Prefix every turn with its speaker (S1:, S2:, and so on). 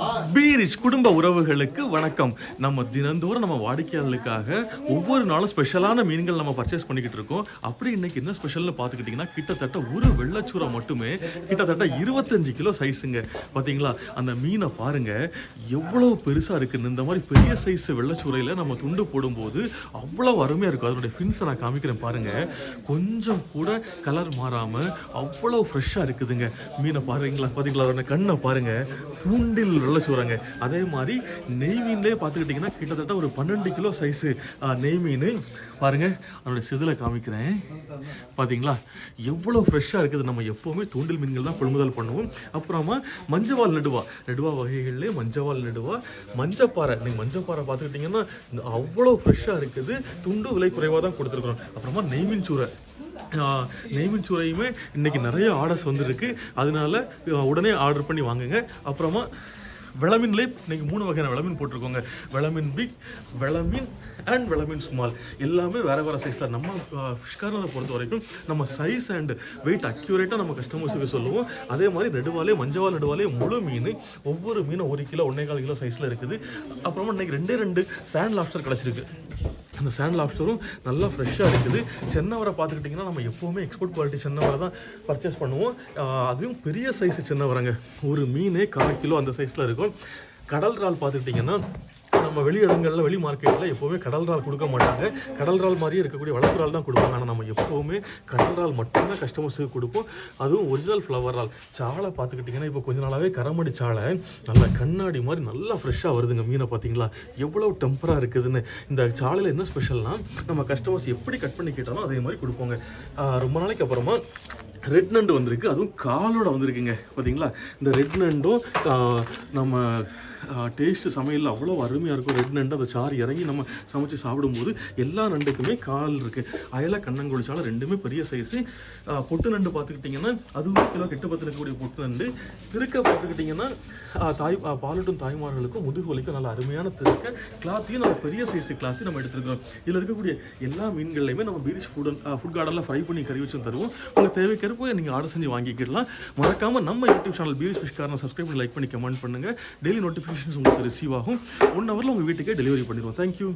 S1: ಆ பீரிஷ் குடும்ப உறவுகளுக்கு வணக்கம். நம்ம தினந்தோறும் நம்ம வாடிக்கையாளர்களுக்காக ஒவ்வொரு நாளும் ஸ்பெஷலான மீன்கள் நம்ம பர்ச்சேஸ் பண்ணிக்கிட்டு இருக்கோம். அப்படி இன்னைக்கு என்ன ஸ்பெஷல்னு பார்த்துக்கிட்டிங்கன்னா கிட்டத்தட்ட ஒரு வெள்ளச்சூரை மட்டுமே கிட்டத்தட்ட இருபத்தஞ்சு கிலோ சைஸுங்க பார்த்தீங்களா அந்த மீனை பாருங்க. எவ்வளோ பெருசாக இருக்குன்னு. இந்த மாதிரி பெரிய சைஸ் வெள்ளச்சூரையில் நம்ம துண்டு போடும்போது அவ்வளோ அருமையாக இருக்கும். அதனுடைய ஃபின்ஸை நான் காமிக்கிறேன் பாருங்க. கொஞ்சம் கூட கலர் மாறாமல் அவ்வளோ ஃப்ரெஷ்ஷாக இருக்குதுங்க. மீனை பாருங்களா? பார்த்தீங்களா அதோட கண்ணை பாருங்க. தூண்டில் வெள்ளச்சூறாங்க அதே மாதிரி நெய் மீன்லேயே பார்த்துக்கிட்டிங்கன்னா கிட்டத்தட்ட ஒரு பன்னெண்டு கிலோ சைஸு நெய் மீன். பாருங்க அதனுடைய செதிலை காமிக்கிறேன். பார்த்தீங்களா எவ்வளோ ஃப்ரெஷ்ஷாக இருக்குது. நம்ம எப்போவுமே தூண்டில் மீன்கள் தான் கொள்முதல் பண்ணுவோம். அப்புறமா மஞ்சவால் நடுவா. நடுவா வகைகள்லேயே மஞ்சவால் நடுவா. மஞ்சப்பாறை. நீங்கள் மஞ்சப்பாறை பார்த்துக்கிட்டிங்கன்னா அவ்வளோ ஃப்ரெஷ்ஷாக இருக்குது. துண்டு விலை குறைவாக தான் கொடுத்துருக்குறோம். அப்புறமா நெய்மீன் சூறை. ஆஹ் நெய்மீன் சூறையுமே இன்றைக்கி நிறைய ஆர்டர்ஸ் வந்துருக்கு. அதனால உடனே ஆர்டர் பண்ணி வாங்குங்க. அப்புறமா விளமின்லே இன்னைக்கு மூணு வகையான விளமின் போட்டிருக்கோங்க. விளமின் பிக் விளமீன் அண்ட் விளமின் ஸ்மால் எல்லாமே வேறு வேறு சைஸில் நம்ம ஃபிஷ்காரனை பொறுத்த வரைக்கும் நம்ம சைஸ் அண்ட் வெயிட் அக்யூரேட்டாக நம்ம கஸ்டமர்ஸுக்கு சொல்லுவோம். அதே மாதிரி நெடுவாலே மஞ்சவால் நெடுவாலே முழு மீன். ஒவ்வொரு மீனும் ஒரு கிலோ ஒன்றே கால் கிலோ சைஸில் இருக்குது. அப்புறமா இன்னைக்கு ரெண்டே ரெண்டு சாண்ட் லாப்ஸ்டர் கிடச்சிருக்கு. அந்த சாண்ட் லாப்ஸ்டரும் நல்லா ஃப்ரெஷ்ஷாக இருக்குது. சென்னவரை பார்த்துக்கிட்டிங்கன்னா நம்ம எப்போவுமே எக்ஸ்போர்ட் குவாலிட்டி சென்னவரை தான் பர்ச்சேஸ் பண்ணுவோம். அதுவும் பெரிய சைஸ் சென்னவரங்க. ஒரு மீனே கால் கிலோ அந்த சைஸில் இருக்கும். கடல் இறால் பார்த்துக்கிட்டிங்கன்னா நம்ம வெளி இடங்களில் வெளி மார்க்கெட்டில் எப்போவுமே கடல் இறால் கொடுக்க மாட்டாங்க. கடல் இறால் மாதிரியே இருக்கக்கூடிய வளர்ப்பு இறால் தான் கொடுப்பாங்க. ஆனால் நம்ம எப்போவுமே கடல் இறால் மட்டும்தான் கஸ்டமர்ஸுக்கு கொடுப்போம். அதுவும் ஒரிஜினல் ஃப்ளவர் இறால். சாலை பார்த்துக்கிட்டிங்கன்னா இப்போ கொஞ்ச நாளாகவே கரமடி சாலை. நல்லா கண்ணாடி மாதிரி நல்லா ஃப்ரெஷ்ஷாக வருதுங்க மீனை பார்த்தீங்களா? எவ்வளோ டெம்பராக இருக்குதுன்னு. இந்த சாலையில் என்ன ஸ்பெஷல்னால் நம்ம கஸ்டமர்ஸ் எப்படி கட் பண்ணி கேட்டாலும் அதே மாதிரி கொடுப்போங்க. ரொம்ப நாளைக்கு அப்புறமா ரெட் நண்டு வந்திருக்கு. அதுவும் காலோட வந்திருக்குங்க. பார்த்தீங்களா இந்த ரெட் நண்டும் நம்ம டேஸ்ட்டு சமையலில் அவ்வளோ அருமையாக இருக்கும். ரெட் நண்டு அந்த சாறு இறங்கி நம்ம சமைச்சு சாப்பிடும்போது எல்லா நண்டுக்குமே கால் இருக்குது அயல கண்ணங்குழிச்சாலும் ரெண்டுமே பெரிய சைஸு பொட்டு நண்டு பார்த்துக்கிட்டிங்கன்னா அதுவும் கிலோ கெட்டு பத்து இருக்கக்கூடிய பொட்டு நண்டு. திருக்க பார்த்துக்கிட்டிங்கன்னா தாய் ஆஹ் பாலூட்டும் தாய்மார்களுக்கும் முதுகு வலிக்கும் நல்ல அருமையான திருக்க. கிளாத்தையும் நல்ல பெரிய சைஸு கிளாத்தையும் நம்ம எடுத்துருக்கோம். இதில் இருக்கக்கூடிய எல்லா மீன்கள்லையுமே நம்ம பீரிஷ் ஃபுட் ஃபுட் கார்டனில் ஃப்ரை பண்ணி கறி வச்சு தருவோம். உங்களுக்கு தேவைக்கேற்ப நீங்கள் ஆர்டர் செஞ்சு வாங்கிக்கிடலாம் மறக்காமல் நம்ம யூடியூப் சேனல் பீரிஷ் பிஷ்காரனை சப்ஸ்கிரைப் பண்ணி லைக் பண்ணி கமெண்ட் பண்ணுங்கள் டெய்லி நோட்டிஃபிகேஷன்ஸ் உங்களுக்கு ரிசீவ் ஆகும். ஒன் ஹவரில் உங்கள் வீட்டுக்கே டெலிவரி பண்ணிடுவோம். தேங்க்யூ